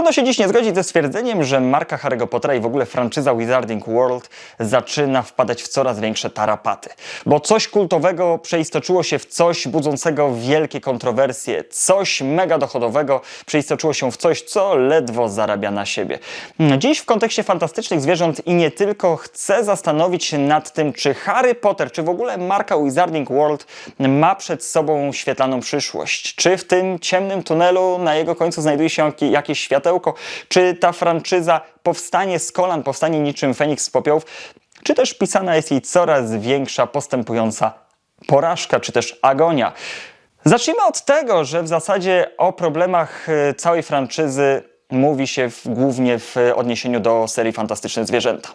Trudno się dziś nie zgodzić ze stwierdzeniem, że marka Harry'ego Pottera i w ogóle franczyza Wizarding World zaczyna wpadać w coraz większe tarapaty. Bo coś kultowego przeistoczyło się w coś budzącego wielkie kontrowersje, coś mega dochodowego przeistoczyło się w coś, co ledwo zarabia na siebie. Dziś w kontekście fantastycznych zwierząt i nie tylko chcę zastanowić się nad tym, czy Harry Potter, czy w ogóle marka Wizarding World ma przed sobą świetlaną przyszłość. Czy w tym ciemnym tunelu na jego końcu znajduje się jak- jakieś światełko? Czy ta franczyza powstanie z kolan, powstanie niczym Feniks z popiołów? Czy też pisana jest jej coraz większa, postępująca porażka, czy też agonia? Zacznijmy od tego, że w zasadzie o problemach e, całej franczyzy mówi się w, głównie w odniesieniu do serii Fantastyczne Zwierzęta.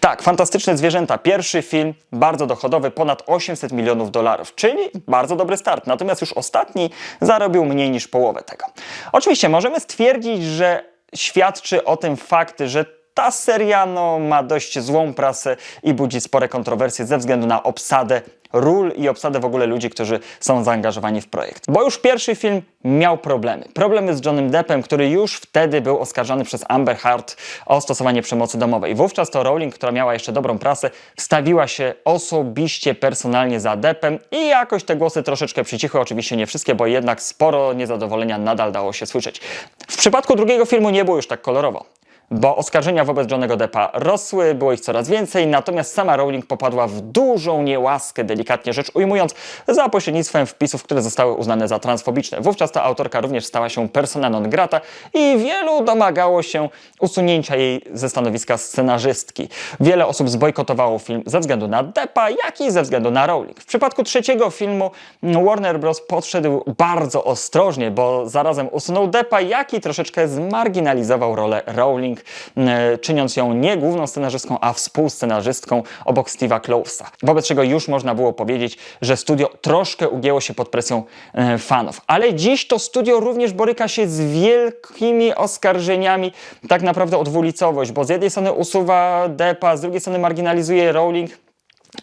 Tak, Fantastyczne Zwierzęta, pierwszy film, bardzo dochodowy, ponad 800 milionów dolarów, czyli bardzo dobry start. Natomiast już ostatni zarobił mniej niż połowę tego. Oczywiście możemy stwierdzić, że świadczy o tym fakt, że ta seria no, ma dość złą prasę i budzi spore kontrowersje ze względu na obsadę ról i obsadę w ogóle ludzi, którzy są zaangażowani w projekt. Bo już pierwszy film miał problemy. Problemy z Johnem Deppem, który już wtedy był oskarżany przez Amber Heard o stosowanie przemocy domowej. Wówczas to Rowling, która miała jeszcze dobrą prasę, wstawiła się osobiście, personalnie za Deppem i jakoś te głosy troszeczkę przycichły. Oczywiście nie wszystkie, bo jednak sporo niezadowolenia nadal dało się słyszeć. W przypadku drugiego filmu nie było już tak kolorowo bo oskarżenia wobec Johnego Deppa rosły, było ich coraz więcej, natomiast sama Rowling popadła w dużą niełaskę, delikatnie rzecz ujmując, za pośrednictwem wpisów, które zostały uznane za transfobiczne. Wówczas ta autorka również stała się persona non grata i wielu domagało się usunięcia jej ze stanowiska scenarzystki. Wiele osób zbojkotowało film ze względu na Deppa, jak i ze względu na Rowling. W przypadku trzeciego filmu Warner Bros. podszedł bardzo ostrożnie, bo zarazem usunął Deppa, jak i troszeczkę zmarginalizował rolę Rowling, e, czyniąc ją nie główną scenarzystką, a współscenarzystką obok Steve'a Clovesa. Wobec czego już można było powiedzieć, że studio troszkę ugięło się pod presją e, fanów. Ale dziś to studio również boryka się z wielkimi oskarżeniami tak naprawdę o dwulicowość, bo z jednej strony usuwa Deppa, z drugiej strony marginalizuje Rowling,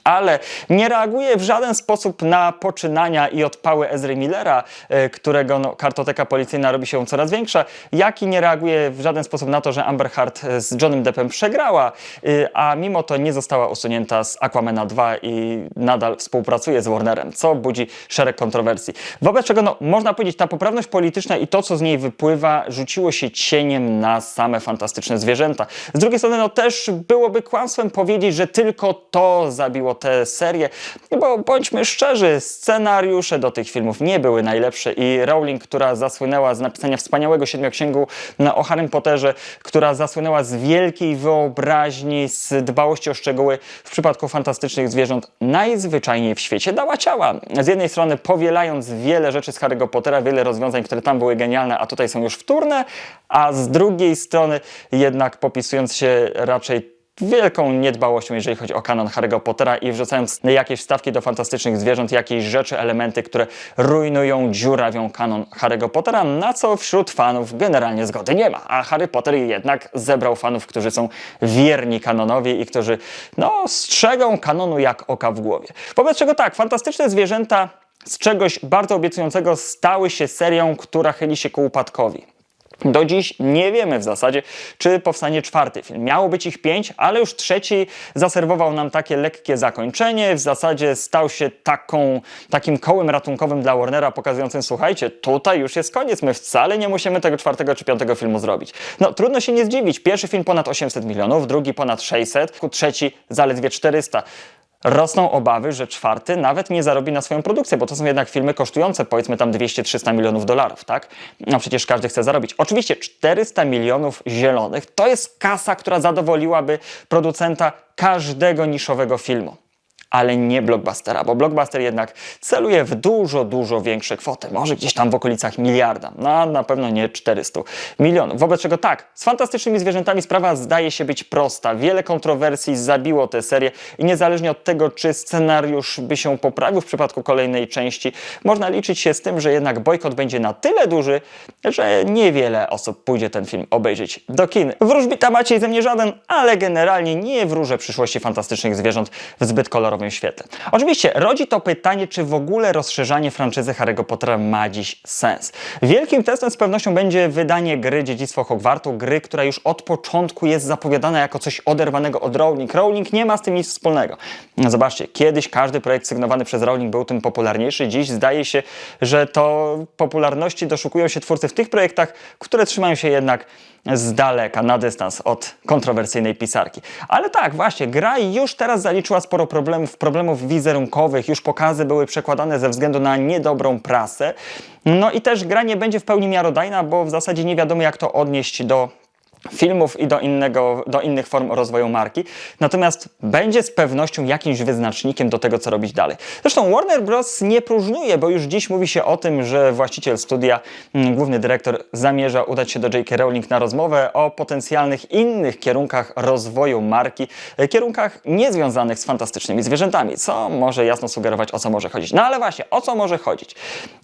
ale nie reaguje w żaden sposób na poczynania i odpały Ezry Millera, e, którego no, kartoteka policyjna robi się coraz większa, jak i nie reaguje w żaden sposób na to, że Amber Heard e, z Johnem Deppem przegrała, e, a mimo to nie została usunięta z Aquamena 2 i nadal współpracuje z Warnerem, co budzi szereg kontrowersji. Wobec czego no, można powiedzieć, ta poprawność polityczna i to, co z niej wypływa, rzuciło się cieniem na same fantastyczne zwierzęta. Z drugiej strony no, też byłoby kłamstwem powiedzieć, że tylko to zabiło tę serię, bo bądźmy szczerzy, scenariusze do tych filmów nie były najlepsze i Rowling, która zasłynęła z napisania wspaniałego siedmioksięgu o Harrym Potterze, która zasłynęła z wielkiej wyobraźni, z dbałości o szczegóły, w przypadku fantastycznych zwierząt najzwyczajniej w świecie dała ciała. Z jednej strony powielając wiele rzeczy z Harry'ego Pottera, wiele rozwiązań, które tam były genialne, a tutaj są już wtórne, a z drugiej strony jednak popisując się raczej wielką niedbałością, jeżeli chodzi o kanon Harry'ego Pottera i wrzucając jakieś wstawki do fantastycznych zwierząt, jakieś rzeczy, elementy, które rujnują, dziurawią kanon Harry'ego Pottera, na co wśród fanów generalnie zgody nie ma. A Harry Potter jednak zebrał fanów, którzy są wierni kanonowi i którzy, no, strzegą kanonu jak oka w głowie. Wobec czego tak, fantastyczne zwierzęta z czegoś bardzo obiecującego stały się serią, która chyli się ku upadkowi. Do dziś nie wiemy w zasadzie, czy powstanie czwarty film. Miało być ich pięć, ale już trzeci zaserwował nam takie lekkie zakończenie. W zasadzie stał się taką, takim kołem ratunkowym dla Warnera, pokazującym, słuchajcie, tutaj już jest koniec, my wcale nie musimy tego czwartego czy piątego filmu zrobić. No trudno się nie zdziwić. Pierwszy film ponad 800 milionów, drugi ponad 600, trzeci zaledwie 400 rosną obawy, że czwarty nawet nie zarobi na swoją produkcję, bo to są jednak filmy kosztujące powiedzmy tam 200-300 milionów dolarów, tak? No przecież każdy chce zarobić. Oczywiście 400 milionów zielonych to jest kasa, która zadowoliłaby producenta każdego niszowego filmu. Ale nie blockbustera, bo blockbuster jednak celuje w dużo, dużo większe kwoty. Może gdzieś tam w okolicach miliarda, no na pewno nie 400 milionów. Wobec czego tak, z fantastycznymi zwierzętami sprawa zdaje się być prosta. Wiele kontrowersji zabiło tę serię i niezależnie od tego, czy scenariusz by się poprawił w przypadku kolejnej części, można liczyć się z tym, że jednak bojkot będzie na tyle duży, że niewiele osób pójdzie ten film obejrzeć do kin. Wróżbita Maciej ze mnie żaden, ale generalnie nie wróżę przyszłości fantastycznych zwierząt w zbyt kolorowym nowym świetle. Oczywiście rodzi to pytanie, czy w ogóle rozszerzanie franczyzy Harry'ego Pottera ma dziś sens. Wielkim testem z pewnością będzie wydanie gry Dziedzictwo Hogwartu, gry, która już od początku jest zapowiadana jako coś oderwanego od Rowling. Rowling nie ma z tym nic wspólnego. Zobaczcie, kiedyś każdy projekt sygnowany przez Rowling był tym popularniejszy. Dziś zdaje się, że to popularności doszukują się twórcy w tych projektach, które trzymają się jednak z daleka, na dystans od kontrowersyjnej pisarki. Ale tak, właśnie, gra już teraz zaliczyła sporo problemów, problemów wizerunkowych, już pokazy były przekładane ze względu na niedobrą prasę. No i też gra nie będzie w pełni miarodajna, bo w zasadzie nie wiadomo jak to odnieść do filmów i do, innego, do innych form rozwoju marki. Natomiast będzie z pewnością jakimś wyznacznikiem do tego, co robić dalej. Zresztą Warner Bros. nie próżnuje, bo już dziś mówi się o tym, że właściciel studia, mm, główny dyrektor, zamierza udać się do J.K. Rowling na rozmowę o potencjalnych innych kierunkach rozwoju marki, e, kierunkach niezwiązanych z fantastycznymi zwierzętami, co może jasno sugerować, o co może chodzić. No ale właśnie, o co może chodzić?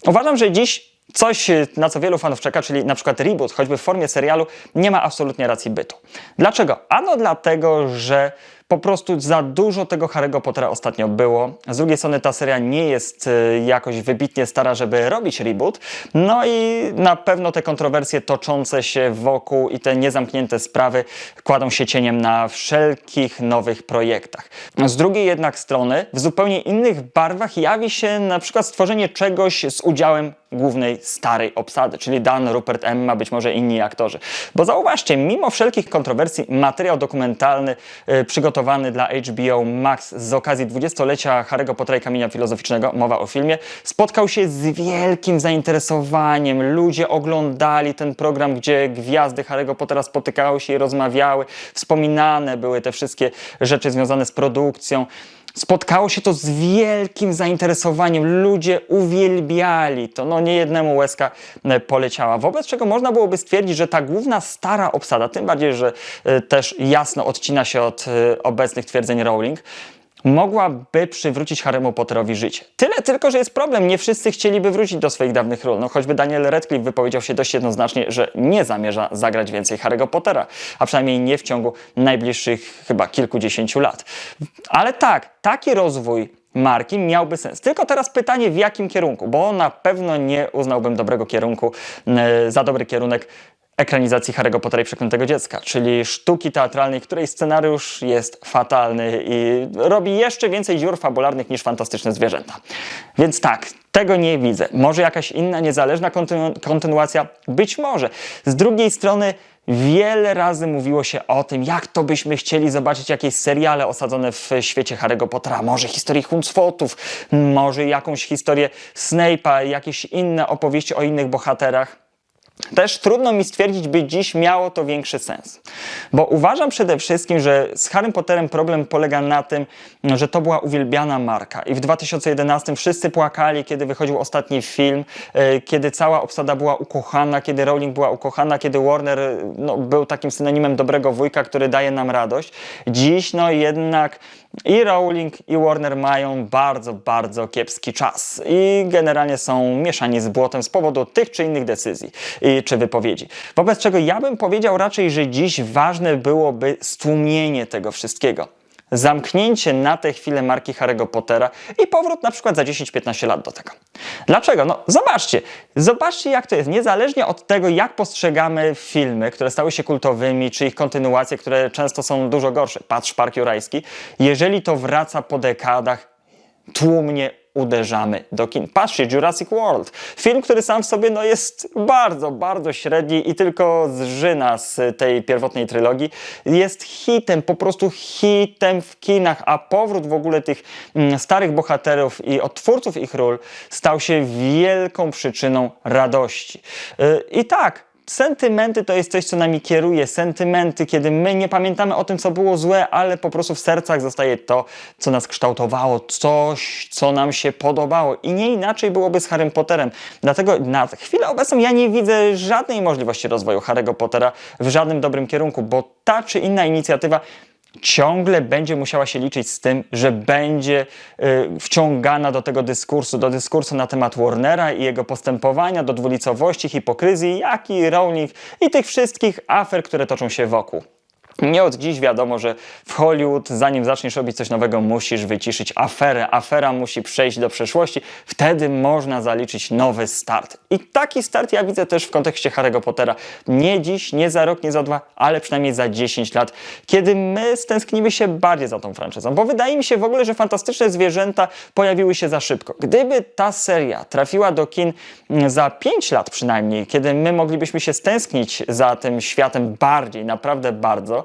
Uważam, że dziś Coś, na co wielu fanów czeka, czyli na przykład reboot, choćby w formie serialu, nie ma absolutnie racji bytu. Dlaczego? Ano dlatego, że po prostu za dużo tego Harry'ego Pottera ostatnio było. Z drugiej strony ta seria nie jest y, jakoś wybitnie stara, żeby robić reboot. No i na pewno te kontrowersje toczące się wokół i te niezamknięte sprawy kładą się cieniem na wszelkich nowych projektach. Z drugiej jednak strony w zupełnie innych barwach jawi się na przykład stworzenie czegoś z udziałem głównej starej obsady, czyli Dan, Rupert, Emma, być może inni aktorzy. Bo zauważcie, mimo wszelkich kontrowersji, materiał dokumentalny y, przygotowany dla HBO Max z okazji dwudziestolecia Harry'ego Pottera i Kamienia Filozoficznego, mowa o filmie, spotkał się z wielkim zainteresowaniem. Ludzie oglądali ten program, gdzie gwiazdy Harry'ego Pottera spotykały się i rozmawiały. Wspominane były te wszystkie rzeczy związane z produkcją. Spotkało się to z wielkim zainteresowaniem. Ludzie uwielbiali to. No nie jednemu łezka e, poleciała. Wobec czego można byłoby stwierdzić, że ta główna stara obsada, tym bardziej, że e, też jasno odcina się od e, obecnych twierdzeń Rowling, mogłaby przywrócić Harry'emu Potterowi życie. Tyle tylko, że jest problem. Nie wszyscy chcieliby wrócić do swoich dawnych ról. No choćby Daniel Radcliffe wypowiedział się dość jednoznacznie, że nie zamierza zagrać więcej Harry'ego Pottera, a przynajmniej nie w ciągu najbliższych chyba kilkudziesięciu lat. Ale tak, taki rozwój marki miałby sens. Tylko teraz pytanie w jakim kierunku, bo na pewno nie uznałbym dobrego kierunku e, za dobry kierunek ekranizacji Harry'ego Pottera i Przeklętego Dziecka, czyli sztuki teatralnej, której scenariusz jest fatalny i robi jeszcze więcej dziur fabularnych niż fantastyczne zwierzęta. Więc tak, tego nie widzę. Może jakaś inna, niezależna kontynu kontynuacja? Być może. Z drugiej strony Wiele razy mówiło się o tym, jak to byśmy chcieli zobaczyć jakieś seriale osadzone w świecie Harry'ego Pottera, może historii Huncfotów, może jakąś historię Snape'a, jakieś inne opowieści o innych bohaterach. Też trudno mi stwierdzić, by dziś miało to większy sens. Bo uważam przede wszystkim, że z Harrym Potterem problem polega na tym, że to była uwielbiana marka. I w 2011 wszyscy płakali, kiedy wychodził ostatni film, e, kiedy cała obsada była ukochana, kiedy Rowling była ukochana, kiedy Warner no, był takim synonimem dobrego wujka, który daje nam radość. Dziś no jednak i Rowling, i Warner mają bardzo, bardzo kiepski czas i generalnie są mieszani z błotem z powodu tych czy innych decyzji czy wypowiedzi. Wobec czego ja bym powiedział raczej, że dziś ważne byłoby stłumienie tego wszystkiego zamknięcie na tę chwilę marki Harry'ego Pottera i powrót na przykład za 10-15 lat do tego. Dlaczego? No zobaczcie, zobaczcie jak to jest. Niezależnie od tego, jak postrzegamy filmy, które stały się kultowymi, czy ich kontynuacje, które często są dużo gorsze. Patrz Park Jurajski. Jeżeli to wraca po dekadach, tłumnie uderzamy do kin. Patrzcie, Jurassic World. Film, który sam w sobie no, jest bardzo, bardzo średni i tylko zżyna z tej pierwotnej trylogii. Jest hitem, po prostu hitem w kinach, a powrót w ogóle tych mm, starych bohaterów i odtwórców ich ról stał się wielką przyczyną radości. Yy, I tak, Sentymenty to jest coś, co nami kieruje. Sentymenty, kiedy my nie pamiętamy o tym, co było złe, ale po prostu w sercach zostaje to, co nas kształtowało, coś, co nam się podobało. I nie inaczej byłoby z Harrym Potterem. Dlatego na chwilę obecną ja nie widzę żadnej możliwości rozwoju Harry'ego Pottera w żadnym dobrym kierunku, bo ta czy inna inicjatywa ciągle będzie musiała się liczyć z tym, że będzie y, wciągana do tego dyskursu, do dyskursu na temat Warnera i jego postępowania, do dwulicowości, hipokryzji, jak i Rowling i tych wszystkich afer, które toczą się wokół. Nie od dziś wiadomo, że w Hollywood, zanim zaczniesz robić coś nowego, musisz wyciszyć aferę. Afera musi przejść do przeszłości, wtedy można zaliczyć nowy start. I taki start ja widzę też w kontekście Harry'ego Pottera. Nie dziś, nie za rok, nie za dwa, ale przynajmniej za 10 lat, kiedy my stęsknimy się bardziej za tą franczyzą. Bo wydaje mi się w ogóle, że fantastyczne zwierzęta pojawiły się za szybko. Gdyby ta seria trafiła do kin za 5 lat przynajmniej, kiedy my moglibyśmy się stęsknić za tym światem bardziej, naprawdę bardzo,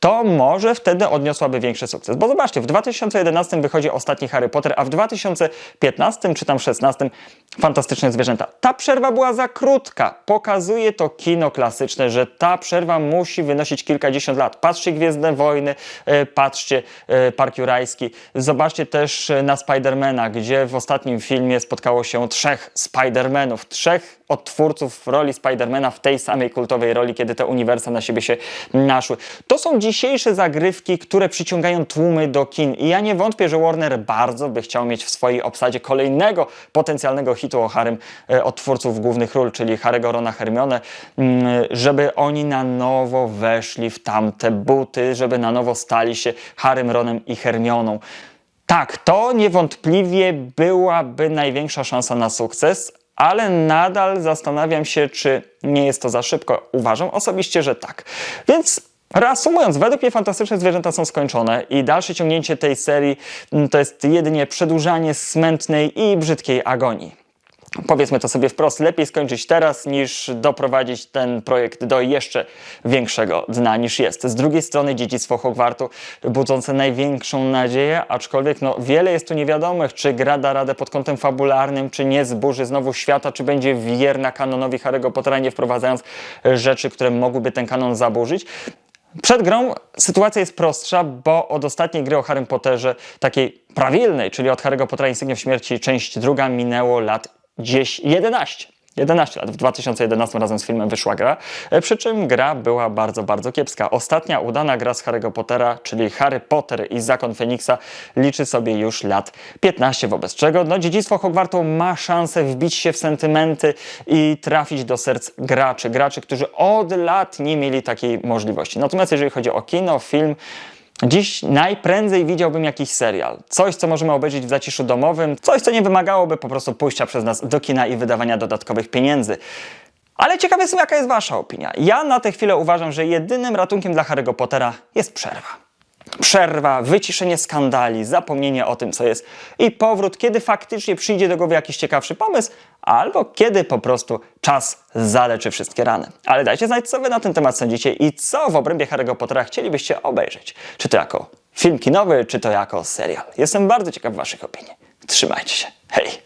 to może wtedy odniosłaby większy sukces. Bo zobaczcie, w 2011 wychodzi ostatni Harry Potter, a w 2015 czy tam 16 Fantastyczne Zwierzęta. Ta przerwa była za krótka. Pokazuje to kino klasyczne, że ta przerwa musi wynosić kilkadziesiąt lat. Patrzcie Gwiezdne Wojny, e, patrzcie e, Park Jurajski. Zobaczcie też e, na Spidermana, gdzie w ostatnim filmie spotkało się trzech Spidermanów, trzech odtwórców roli Spidermana w tej samej kultowej roli, kiedy te uniwersa na siebie się naszły. To są dzisiejsze zagrywki, które przyciągają tłumy do kin i ja nie wątpię, że Warner bardzo by chciał mieć w swojej obsadzie kolejnego potencjalnego hitu o Harrym e, od twórców głównych ról, czyli Harry'ego, Rona, Hermione, mm, żeby oni na nowo weszli w tamte buty, żeby na nowo stali się Harrym, Ronem i Hermioną. Tak, to niewątpliwie byłaby największa szansa na sukces, ale nadal zastanawiam się, czy nie jest to za szybko. Uważam osobiście, że tak. Więc reasumując, według mnie Fantastyczne Zwierzęta są skończone i dalsze ciągnięcie tej serii mm, to jest jedynie przedłużanie smętnej i brzydkiej agonii. Powiedzmy to sobie wprost, lepiej skończyć teraz niż doprowadzić ten projekt do jeszcze większego dna niż jest. Z drugiej strony dziedzictwo Hogwartu budzące największą nadzieję, aczkolwiek no, wiele jest tu niewiadomych, czy gra da radę pod kątem fabularnym, czy nie zburzy znowu świata, czy będzie wierna kanonowi Harry'ego Pottera, nie wprowadzając rzeczy, które mogłyby ten kanon zaburzyć. Przed grą sytuacja jest prostsza, bo od ostatniej gry o Harrym Potterze, takiej prawilnej, czyli od Harry'ego Pottera Insygnia Śmierci, część druga minęło lat 10, 11. 11 lat. W 2011 razem z filmem wyszła gra, e, przy czym gra była bardzo, bardzo kiepska. Ostatnia udana gra z Harry'ego Pottera, czyli Harry Potter i Zakon Feniksa, liczy sobie już lat 15, wobec czego no, dziedzictwo Hogwartu ma szansę wbić się w sentymenty i trafić do serc graczy. Graczy, którzy od lat nie mieli takiej możliwości. Natomiast jeżeli chodzi o kino, film, Dziś najprędzej widziałbym jakiś serial. Coś, co możemy obejrzeć w zaciszu domowym, coś, co nie wymagałoby po prostu pójścia przez nas do kina i wydawania dodatkowych pieniędzy. Ale ciekawe jestem, jaka jest Wasza opinia. Ja na tę chwilę uważam, że jedynym ratunkiem dla Harry'ego Pottera jest przerwa. Przerwa, wyciszenie skandali, zapomnienie o tym, co jest i powrót, kiedy faktycznie przyjdzie do głowy jakiś ciekawszy pomysł, albo kiedy po prostu czas zaleczy wszystkie rany. Ale dajcie znać, co Wy na ten temat sądzicie i co w obrębie Harry'ego Pottera chcielibyście obejrzeć. Czy to jako film kinowy, czy to jako serial. Jestem bardzo ciekaw Waszych opinii. Trzymajcie się. Hej!